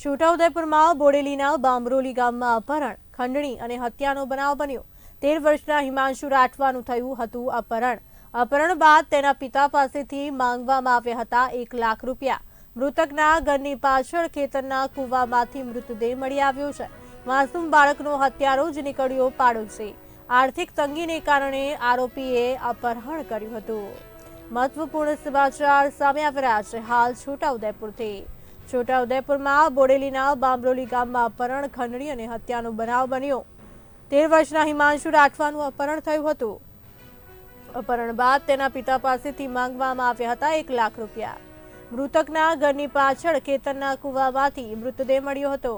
છોટાઉદેપુરમાં બોડેલીના બામરોલી ગામમાં અપહરણ, ખંડણી અને હત્યાનો બનાવ બન્યો. તેર વર્ષના હિમાંશુ રાઠવાનું થયું હતું અપહરણ. અપહરણ બાદ તેના પિતા પાસેથી માંગવામાં આવ્યા હતા એક લાખ રૂપિયા. મૃતકના ઘરની પાછળ ખેતરના કૂવામાંથી મૃતદેહ મળી આવ્યો છે. માસૂમ બાળકનો હત્યારો જ નીકળ્યો પાડો છે આર્થિક તંગીને કારણે આરોપીએ અપહરણ કર્યું હતું. મહત્વપૂર્ણ સમાચાર સામે આવી રહ્યા છે. હાલ છોટાઉદેપુરથી. છોટાઉદેપુરમાં બોડેલીના બામરોલી ગામમાં અપહરણ ખંડણી અને હત્યાનો બનાવ બન્યો તેર વર્ષના હિમાંશુ રાઠવાનું અપહરણ થયું હતું અપહરણ બાદ તેના પિતા પાસેથી માંગવામાં આવ્યા હતા એક લાખ રૂપિયા મૃતકના ઘરની પાછળ ખેતરના કૂવામાંથી મૃતદેહ મળ્યો હતો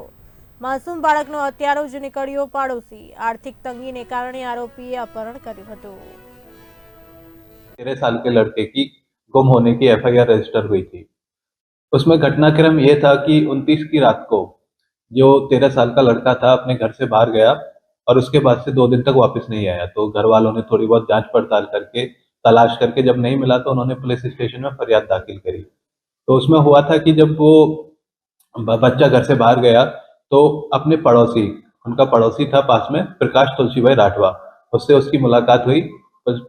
માસૂમ બાળકનો હત્યારો જ નીકળ્યો પાડોશી આર્થિક તંગીને કારણે આરોપીએ અપહરણ કર્યું હતું तेरह साल के लड़के की गुम होने की एफआईआर रजिस्टर हुई थी उसमें घटनाक्रम ये था कि 29 की रात को जो तेरह साल का लड़का था अपने घर से बाहर गया और उसके बाद से दो दिन तक वापस नहीं आया। तो घर वालों ने थोड़ी बहुत जाँच पड़ताल करके, तलाश करके जब नहीं मिला तो उन्होंने पुलिस स्टेशन में फरियाद दाखिल करी। तो उसमें हुआ था कि जब वो बच्चा घर से बाहर गया तो अपने पड़ोसी, उनका पड़ोसी था पास में, प्रकाश तुलसी भाई राठवा। उससे उसकी मुलाकात हुई।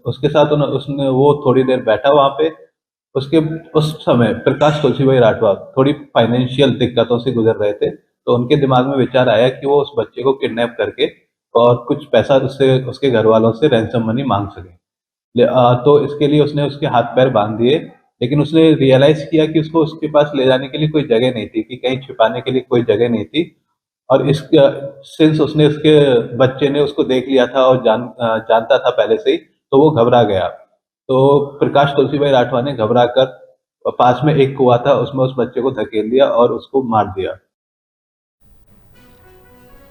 उसके साथ उसने वो थोड़ी देर बैठा वहाँ पे उसके उस समय प्रकाश तुलसी भाई राठवा थोड़ी फाइनेंशियल दिक्कतों से गुजर रहे थे तो उनके दिमाग में विचार आया कि वो उस बच्चे को किडनैप करके और कुछ पैसा उससे, उसके घर वालों से रैंसम मनी मांग सके। तो इसके लिए उसने उसके हाथ पैर बाँध दिए, लेकिन उसने रियलाइज़ किया कि उसको उसके पास ले जाने के लिए कोई जगह नहीं थी, कि कहीं छिपाने के लिए कोई जगह नहीं थी। और इस सिंस उसने उसके बच्चे ने उसको देख लिया था और जान जानता था पहले से ही तो वो घबरा गया। तो प्रकाश तुलसी भाई राठवा ने घबरा कर पास में एक कुआ था उसमें उस बच्चे को धकेल दिया और उसको मार दिया